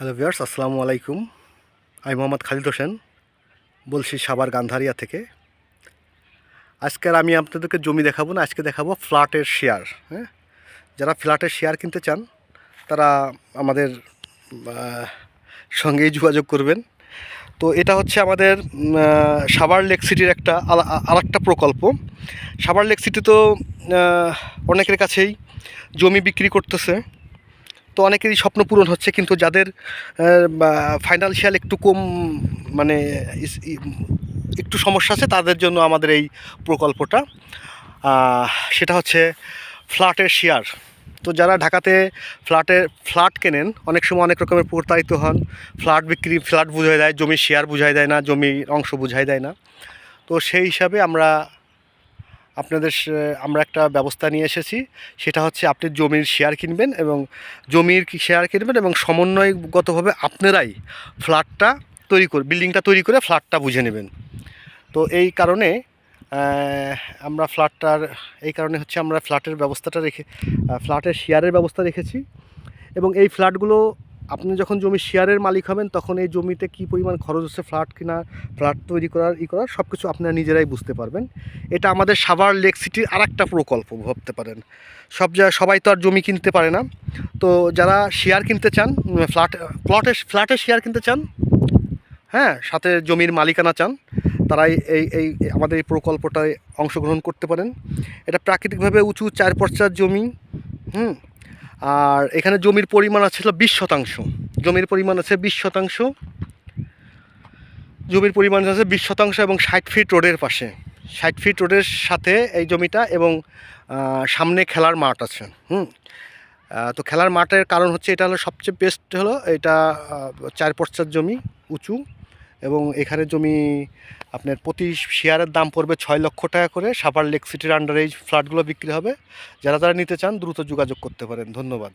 Hello viewers, আসসালামু আলাইকুম। আমি মোহাম্মদ খালিদ হোসেন, বলছি সাবার গান্ধারিয়া থেকে। আজকের আমি আপনাদেরকে জমি দেখাবো না, আজকে দেখাবো ফ্ল্যাটের শেয়ার হ্যাঁ? যারা ফ্ল্যাটের শেয়ার কিনতে চান, তারা আমাদের সঙ্গেই যোগাযোগ করবেন। তো এটা হচ্ছে আমাদের সাভার লেক সিটির একটা আর একটা প্রকল্প। সাভার লেক সিটি তো অনেকের কাছেই জমি বিক্রি করতেছে। তো অনেকেরই স্বপ্ন পূরণ হচ্ছে, কিন্তু যাদের ফাইনান্সিয়াল একটু কম মানে একটু সমস্যা আছে, তাদের জন্য আমাদের এই প্রকল্পটা। সেটা হচ্ছে ফ্ল্যাটের শেয়ার। তো যারা ঢাকাতে ফ্ল্যাটের, ফ্ল্যাট কেনেন, অনেক সময় অনেক রকমের প্রতারিত হন। ফ্ল্যাট বিক্রি, ফ্ল্যাট বুঝাই দেয়, জমির শেয়ার বুঝাই দেয় না, জমির অংশ বুঝাই দেয় না। তো সেই হিসাবে আমরা আপনাদের আমরা একটা ব্যবস্থা নিয়ে এসেছি। সেটা হচ্ছে আপনি জমির শেয়ার কিনবেন এবং জমির শেয়ার কিনবেন এবং সমন্বয়গতভাবে আপনারাই ফ্ল্যাটটা তৈরি করে বিল্ডিংটা তৈরি করে ফ্ল্যাটটা বুঝে নেবেন। তো এই কারণে আমরা ফ্ল্যাটটার এই কারণে হচ্ছে আমরা ফ্ল্যাটের ব্যবস্থাটা রেখে ফ্ল্যাটের শেয়ারের ব্যবস্থা রেখেছি। এবং এই ফ্ল্যাটগুলো আপনি যখন জমি শেয়ারের মালিক হবেন, তখন এই জমিতে কী পরিমাণ খরচ হচ্ছে, ফ্ল্যাট কেনা, ফ্ল্যাট তৈরি করার, ই করার সব কিছু আপনারা নিজেরাই বুঝতে পারবেন। এটা আমাদের সাভার লেক সিটির আর একটা প্রকল্প, ভাবতে পারেন। সব জায়গায়, সবাই তো আর জমি কিনতে পারে না। তো যারা শেয়ার কিনতে চান ফ্ল্যাট প্লটের ফ্ল্যাটে শেয়ার কিনতে চান হ্যাঁ সাথে জমির মালিকানা চান, তারাই এই এই, আমাদের এই প্রকল্পটায় অংশগ্রহণ করতে পারেন। এটা প্রাকৃতিকভাবে উঁচু চার পর্চার জমি, হুম আর এখানে জমির পরিমাণ আছে বিশ শতাংশ। জমির পরিমাণ আছে বিশ শতাংশ। জমির পরিমাণ আছে বিশ শতাংশ এবং ষাট ফিট রোডের পাশে। ষাট ফিট রোডের সাথে এই জমিটা এবং সামনে খেলার মাঠ আছে, হুম? তো খেলার মাঠের কারণ হচ্ছে এটা হলো সবচেয়ে বেস্ট হলো, এটা চার পর্চার জমি, উঁচু। এবং এখানে জমি আপনার প্রতি শেয়ারের দাম পড়বে ছয় লক্ষ টাকা করে। সাভার লেক সিটির আন্ডারে এই ফ্ল্যাটগুলো বিক্রি হবে। যারা যারা নিতে চান, দ্রুত যোগাযোগ করতে পারেন। ধন্যবাদ।